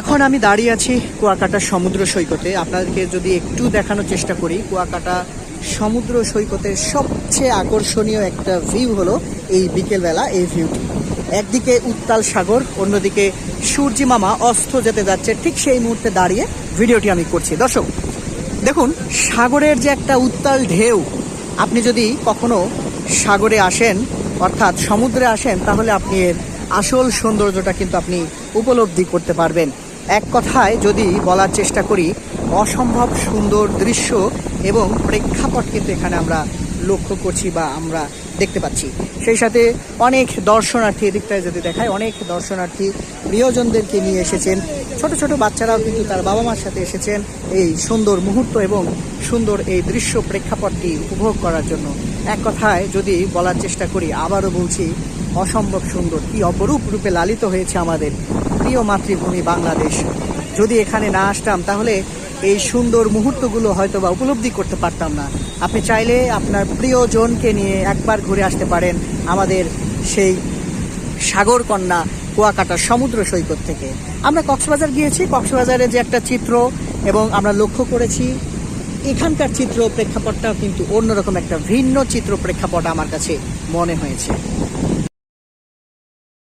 এখন আমি দাঁড়িয়ে আছি কুয়াকাটা সমুদ্র সৈকতে। আপনাদেরকে যদি একটু দেখানোর চেষ্টা করি, কুয়াকাটা সমুদ্র সৈকতের সবচেয়ে আকর্ষণীয় একটা ভিউ হলো এই বিকেলবেলা এই ভিউটি একদিকে উত্তাল সাগর, অন্যদিকে সূর্যি মামা অস্ত যেতে যাচ্ছে। ঠিক সেই মুহূর্তে দাঁড়িয়ে ভিডিওটি আমি করছি। দর্শক, দেখুন, সাগরের যে একটা উত্তাল ঢেউ, আপনি যদি কখনো সাগরে আসেন, অর্থাৎ সমুদ্রে আসেন, তাহলে আপনি এর আসল সৌন্দর্যটা কিন্তু আপনি উপলব্ধি করতে পারবেন। এক কথায় যদি বলার চেষ্টা করি, অসম্ভব সুন্দর দৃশ্য এবং প্রেক্ষাপট কিন্তু এখানে আমরা লক্ষ্য করছি বা আমরা দেখতে পাচ্ছি। সেই সাথে অনেক দর্শনার্থী এদিকটায় যদি দেখায়, অনেক দর্শনার্থী প্রিয়জনদেরকে নিয়ে এসেছেন। ছোট ছোট বাচ্চারাও কিন্তু তার বাবা মার সাথে এসেছেন এই সুন্দর মুহূর্ত এবং সুন্দর এই দৃশ্য প্রেক্ষাপটটি উপভোগ করার জন্য। এক কথায় যদি বলার চেষ্টা করি, আবারও বলছি, অসম্ভব সুন্দর, কি অপরূপ রূপে লালিত হয়েছে আমাদের প্রিয় মাতৃভূমি বাংলাদেশ। যদি এখানে না আসতাম, তাহলে এই সুন্দর মুহূর্তগুলো হয়তো বা উপলব্ধি করতে পারতাম না। আপনি চাইলে আপনার প্রিয়জনকে নিয়ে একবার ঘুরে আসতে পারেন আমাদের সেই সাগর কন্যা কুয়াকাটা সমুদ্র সৈকত থেকে। আমরা কক্সবাজার গিয়েছি। কক্সবাজারে যে একটা চিত্র এবং আমরা লক্ষ্য করেছি, এখানকার চিত্র প্রেক্ষাপটটাও কিন্তু অন্যরকম একটা ভিন্ন চিত্র প্রেক্ষাপট আমার কাছে মনে হয়েছে।